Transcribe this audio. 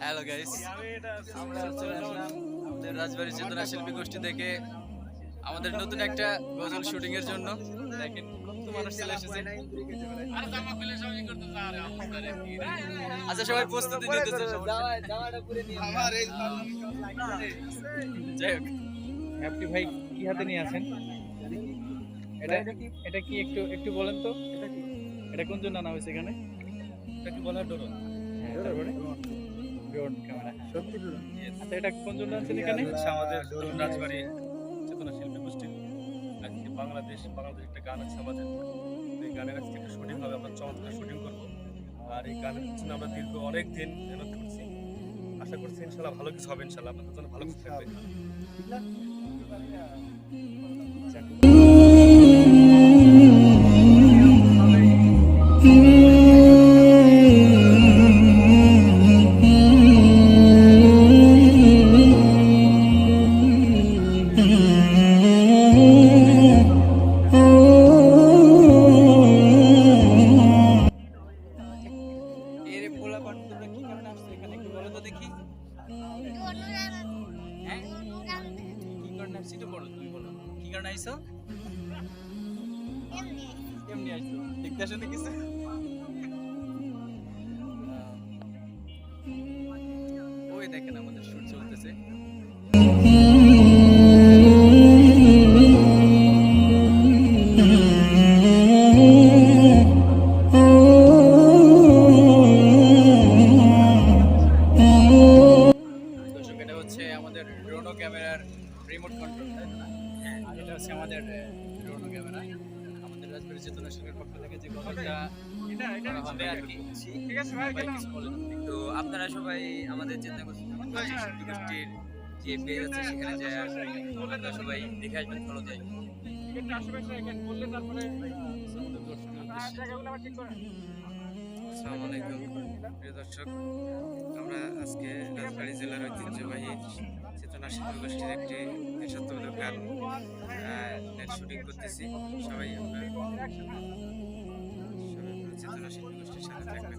Hello guys আমরা চলে আসলাম আমাদের রাজবাড়ি চেতনা শিল্পী গোষ্ঠী থেকে আমাদের নতুন একটা গজল শুটিং এর জন্য। দেখেন কত মানুষ চলে এসেছে। আচ্ছা সবাই প্রস্তুতি নিতেছে যাই হোক। আপনি ভাই কি হাতে নিয়ে আছেন? এটা এটা কি একটু একটু বলেন তো। এটা কোন জন্য আনা হয়েছে এখানে? এটা কি বলা ডরন এটা কোন জন্য আনছেন এখানে আমাদের রাজবাড়ি চেতনা শিল্পী গোষ্ঠী বাংলাদেশ বাংলাদেশ একটা গান আছে আমাদের এই গানের আজকে একটা শুটিং হবে আমরা চমৎকার শুটিং করব আর এই গানের জন্য আমরা দীর্ঘ অনেক দিন মেহনত করছি আশা করছি ইনশাল্লাহ ভালো কিছু হবে ইনশাল্লাহ আপনাদের জন্য ভালো কিছু থাকবে এর তো বলো তুমি বলো। কি কারণে আইছো এমনি আইছো দেখতে আসো না কিছু ওই দেখেন আমাদের শুট চলতেছে। হচ্ছে আমাদের ড্রোনো ক্যামেরা। আমাদের রাজবাড়ি চেতনা সংঘের পক্ষ থেকে যে গল্পটা হবে আর কি। তো আপনারা সবাই আমাদের চেতনা গোষ্ঠী শিল্পী গোষ্ঠীর যে পেজ আছে সেখানে যায় আপনারা সবাই দেখে আসবেন ফলো দেয়। আমাদের দর্শকের উদ্দেশ্যে আসসালামু আলাইকুম প্রিয় দর্শক, আমরা আজকে রাজবাড়ী জেলার ঐতিহ্যবাহী চেতনা শিল্প গোষ্ঠীর একটি দেশাত্মবোধক গান শুটিং করতেছি সবাই আমরা চেতনা শিল্প গোষ্ঠীর সাথে থাকবেন।